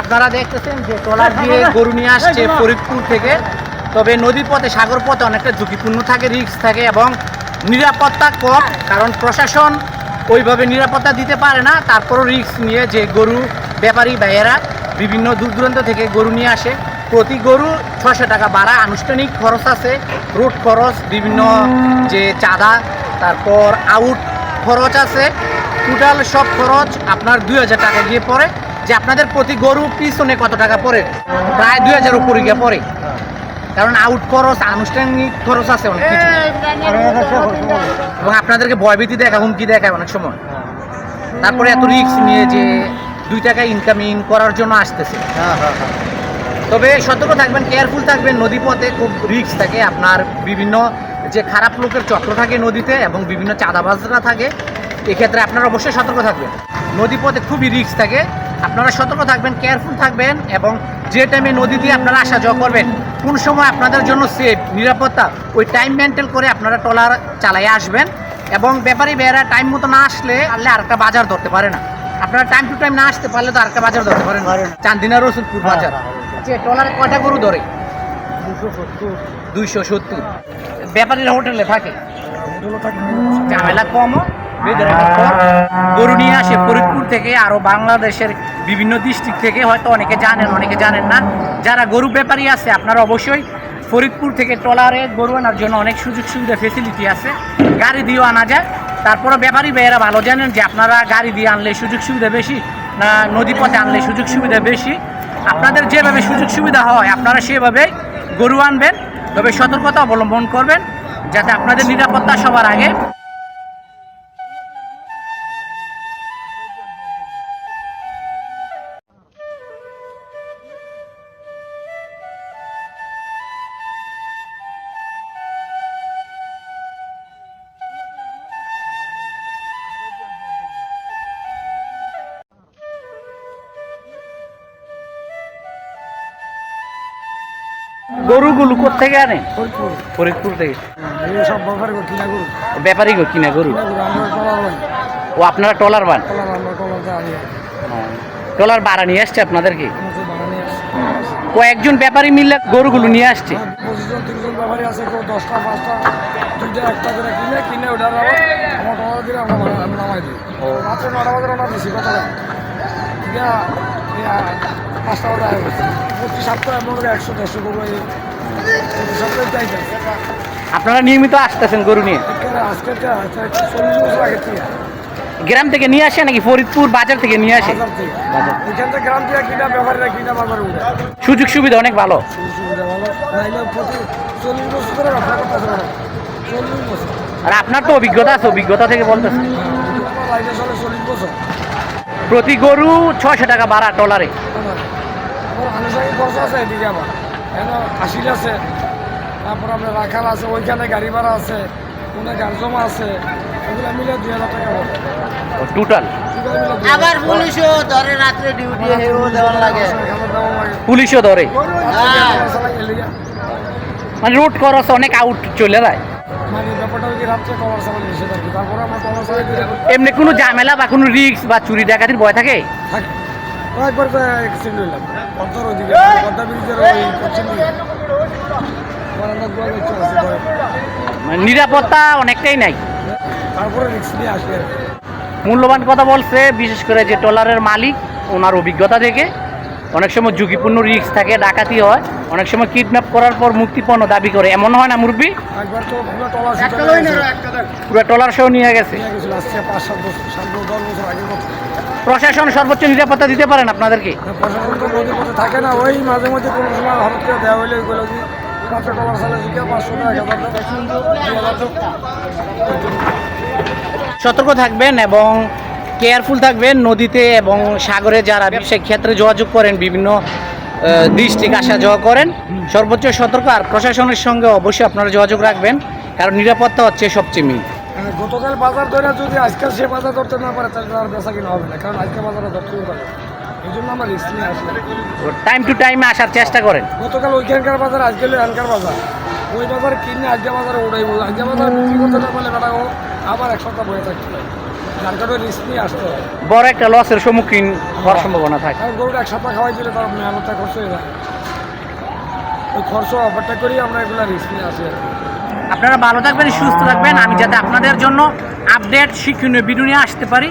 আপনারা দেখতেছেন যে ট্রলার দিয়ে গরু নিয়ে আসছে ফরিদপুর থেকে। তবে নদী পথে সাগর পথে অনেকটা ঝুঁকিপূর্ণ থাকে, রিস্ক থাকে এবং নিরাপত্তা কম, কারণ প্রশাসন ওইভাবে নিরাপত্তা দিতে পারে না। তারপরও রিস্ক নিয়ে যে গরু ব্যাপারী ভাইয়েরা বিভিন্ন দূর দূরান্ত থেকে গরু নিয়ে আসে। প্রতি গরু ছশো টাকা বাড়া আনুষ্ঠানিক খরচ আছে। রোড খরচ, বিভিন্ন যে চাঁদা, তারপর আউট খরচ আছে। টোটাল সব খরচ আপনার দুই হাজার টাকা গিয়ে পড়ে। যে আপনাদের প্রতি গরু পিছনে কত টাকা পড়ে? প্রায় দুই হাজার উপরে গিয়ে পড়ে। কারণ আউট খরচ আনুষ্ঠানিক খরচ আছে অনেক কিছু। এবং আপনাদেরকে ভয়ভীতি দেখা হুমকি দেখায় অনেক সময়। তারপরে এত রিস্ক নিয়ে যে দুই টাকা ইনকামিং করার জন্য আসতেছে। তবে সতর্ক থাকবেন কেয়ারফুল থাকবেন। নদী পথে খুব রিস্ক থাকে। আপনার বিভিন্ন যে খারাপ লোকের চক্র থাকে নদীতে এবং বিভিন্ন চাঁদাবাজরা থাকে এক্ষেত্রে আপনারা অবশ্যই সতর্ক থাকবেন। নদী পথে খুবই রিস্ক থাকে। আপনারা সতর্ক থাকবেন কেয়ারফুল থাকবেন এবং যে টাইমে নদী দিয়ে আপনারা আসা যাওয়া করবেন কোন সময় আপনাদের জন্য সেফ নিরাপত্তা ওই টাইম মেনটেন করে আপনারা ট্রলার চালাই আসবেন এবং ব্যাপারী বেয়েরা টাইম মতো না আসলে আনলে আরেকটা বাজার ধরতে পারে না। আপনারা টাইম টু টাইম না আসতে পারলে তো আরেকটা বাজার ধরতে পারেন। চান্দিনা রসুলপুর বাজার। আচ্ছা ট্রলারে কয়টা গরু ধরে? দুইশো সত্তর। ব্যাপারীরা হোটেলে থাকে। ঝামেলা কমও। গরু নিয়ে আসে ফরিদপুর থেকে আরও বাংলাদেশের বিভিন্ন ডিস্ট্রিক্ট থেকে, হয়তো অনেকে জানেন অনেকে জানেন না। যারা গরু ব্যাপারী আছে, আপনারা অবশ্যই ফরিদপুর থেকে ট্রলারে গরু আনার জন্য অনেক সুযোগ সুবিধা ফেসিলিটি আছে। গাড়ি দিয়েও আনা যায়। তারপরে ব্যাপারী ভাইয়েরা ভালো জানেন যে, আপনারা গাড়ি দিয়ে আনলে সুযোগ সুবিধা বেশি, না নদী পথে আনলে সুযোগ সুবিধা বেশি। আপনাদের যেভাবে সুযোগ সুবিধা হয়, আপনারা সেভাবে গরু আনবেন। তবে সতর্কতা অবলম্বন করবেন, যাতে আপনাদের নিরাপত্তা সবার আগে। গরুগুলো কোথেকে আনে? ফরিদপুর। থেকে। সব কিনা গরু। ব্যাপারী গো কিনা গরু? ও আপনারা টলার বান টলার ভাড়া নিয়ে আসছে আপনাদেরকে? কয়েকজন ব্যাপারী মিলে গরুগুলো নিয়ে আসছে? আবার আমার পাঁচটা প্রতি সপ্তাহে মনে একশো দেড়শো গরু প্রতি সপ্তাহে আপনারা নিয়মিত আসতেছেন গরু নিয়ে আজকে চল্লিশ বছর আগে থেকে। গ্রাম থেকে নিয়ে আসে নাকি ফরিদপুর বাজার থেকে নিয়ে আসে সুযোগ সুবিধা অনেক ভালো আর আপনার তো অভিজ্ঞতা আছে অভিজ্ঞতা থেকে বলতেছে প্রতি গরু ছয়শো টাকা ভাড়া টলারে আনুষঙ্গিক খরচ আছে এদিকে আছে। তারপর আপনার রাখাল আছে ওইখানে গাড়ি ভাড়া আছে কোনো গাড়ি জমা আছে। এগুলো মিলে দুই হাজার টাকা হবে টোটাল আবার পুলিশও ধরে রাত্রে ডিউটি লাগে। পুলিশও ধরে? এলিগা। মানে রোড খরচ অনেক আউট চলে যায়। মানে ব্যাপারটা রাত্রে তারপরে আমরা এমনি কোনো ঝামেলা বা কোনো রিস্ক বা চুরি ডাকাতির ভয় থাকে? থাকি। কয়েকবার তো অ্যাক্সিডেন্ট হইলাম পদ্মার ওদিকে পদ্মা ব্রিজের ওই পশ্চিম দিকে। বারান্দা গুলো দেখতে আছে ভয়। মানে নিরাপত্তা অনেকটাই নাই। তারপরে রিক্স নিয়ে আসি মূল্যবান কথা বলছে বিশেষ করে যে ট্রলারের মালিক ওনার অভিজ্ঞতা থেকে। অনেক সময় ঝুঁকিপূর্ণ রিস্ক থাকে ডাকাতি হয়। অনেক সময় কিডন্যাপ করার পর মুক্তিপণ দাবি করে এমন হয় না মুরব্বী? পুরো টলা শুটা পুরো ট্রলার সহ নিয়ে গেছে। প্রশাসন সর্বোচ্চ নিরাপত্তা দিতে পারেন আপনাদেরকে? প্রশাসন তো নদীর পথে থাকে না ওই মাঝে মধ্যে কোনো সময় হঠাৎ করে দেওয়া ওইগুলো পাঁচশো টলার সালে পাঁচশো সতর্ক থাকবেন এবং কেয়ারফুল থাকবেন নদীতে এবং সাগরে যারা ব্যবসায়িক ক্ষেত্রে যোগাযোগ করেন বিভিন্ন ডিস্ট্রিক্ট আসা যাওয়া করেন। সর্বোচ্চ সতর্ক আর প্রশাসনের সঙ্গে অবশ্যই আপনারা যোগাযোগ রাখবেন কারণ নিরাপত্তা হচ্ছে সবচেয়ে মেন গতকাল বাজার ধরে যদি আজকাল সে বাজার ধরতে না পারে তাহলে আর বেচা কিনা হবে না কারণ আজকে বাজারে ধরতেই পারে। এই জন্য আমরা রিস্ক নিয়ে আসি টাইম টু টাইমে আসার চেষ্টা করেন। গতকাল ওইখানকার বাজার আজকে এখানকার বাজার। ওই বাজার কিনে আজকে বাজারে বলে আজকে বাজার বিক্রি করতে না পারলে বেটা ও আবার এক সপ্তাহ বয়ে থাকতে পারে। যার কারণে রিস্ক নিয়ে আসতে হয় বড় একটা লসের সম্মুখীন হওয়ার সম্ভাবনা থাকে। কারণ গরুটা এক সপ্তাহ খাওয়াই দিলে তার মেহনতটা খরচ হয়ে যায়। ওই খরচ অফারটা করি আমরা এগুলো রিস্ক নিয়ে আসি আর আপনারা ভালো থাকবেন সুস্থ থাকবেন। আমি যাতে আপনাদের জন্য আপডেট শিক্ষণীয় ভিডিও নিয়ে আসতে পারি।